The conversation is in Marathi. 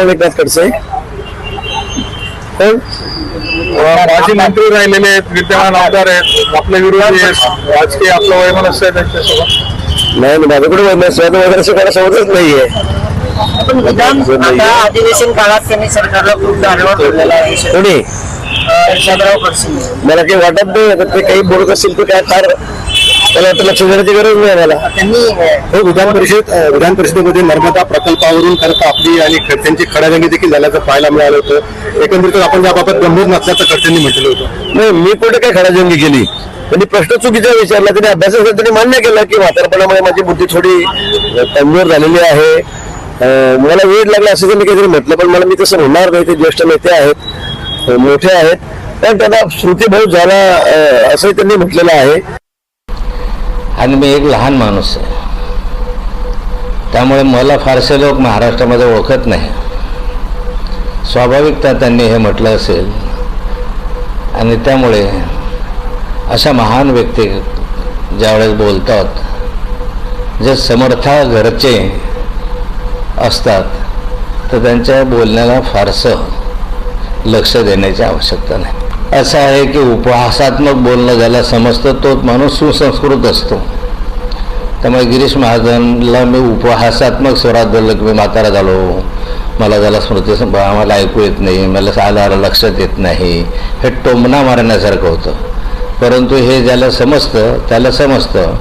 कोण एकनाथ खडसे कोण माजी मंत्री राहिलेले आहेत विद्यमान आमदार आहेत आपले विरोधी आहेत राजकीय आपलं वयमनस्य आहे त्यांच्यासोबत नाही नाही, माझ्याकडे वैद्य स्वतः वगैरे कोणासोबतच नाहीये आता अधिवेशन काळात त्यांनी सरकारला खूप ठेवलेला आहे. कोणी? मला काही वाटत नाही ते काही बोलत असतील काय फार मला वाटतं लक्ष देण्याची गरज नाही मला हो विधान परिषद विधान परिषदेमध्ये नर्मदा प्रकल्पावरून खरं आपली आणि खडसेंची खडाजंगी देखील झाल्याचं पाहायला मिळालं होतं. एकंदरीत आपण याबाबत गंभीर नसल्याचं खडसेंनी म्हटलं होतं. नाही मी कुठे काय खडाजंगी केली? त्यांनी प्रश्न चुकीचा विचारला त्यांनी अभ्यासाचं त्यांनी मान्य केलं की म्हातारपणामुळे माझी बुद्धी थोडी कमजोर झालेली आहे. मला वेळ लागला असं त्यांनी काहीतरी म्हटलं पण मला मी तसं म्हणणार नाही ते ज्येष्ठ नेते आहेत मोठे आहेत. पण त्यांना श्रुतीभाऊ झाला असंही त्यांनी म्हटलेलं आहे. आणि मी एक लहान माणूस आहे. त्यामुळे मला फारसे लोक महाराष्ट्रामध्ये ओळखत नाही. स्वाभाविकता त्यांनी हे म्हटलं असेल. आणि त्यामुळे अशा महान व्यक्ती ज्यावेळेस बोलतात जे समर्था घरचे असतात तर त्यांच्या बोलण्याला फारसं लक्ष देण्याची आवश्यकता नाही. असं आहे की उपहासात्मक बोलणं ज्याला समजतं तोच माणूस सुसंस्कृत असतो. त्यामुळे गिरीश महाजनला मी उपहासात्मक स्वरात बोललं की मी म्हातारा झालो. मला ज्याला स्मृती सं- आम्हाला ऐकू येत नाही मला साला लक्षात येत नाही. हे टोमणा मारण्यासारखं होतं. परंतु हे ज्याला समजतं त्याला समजतं.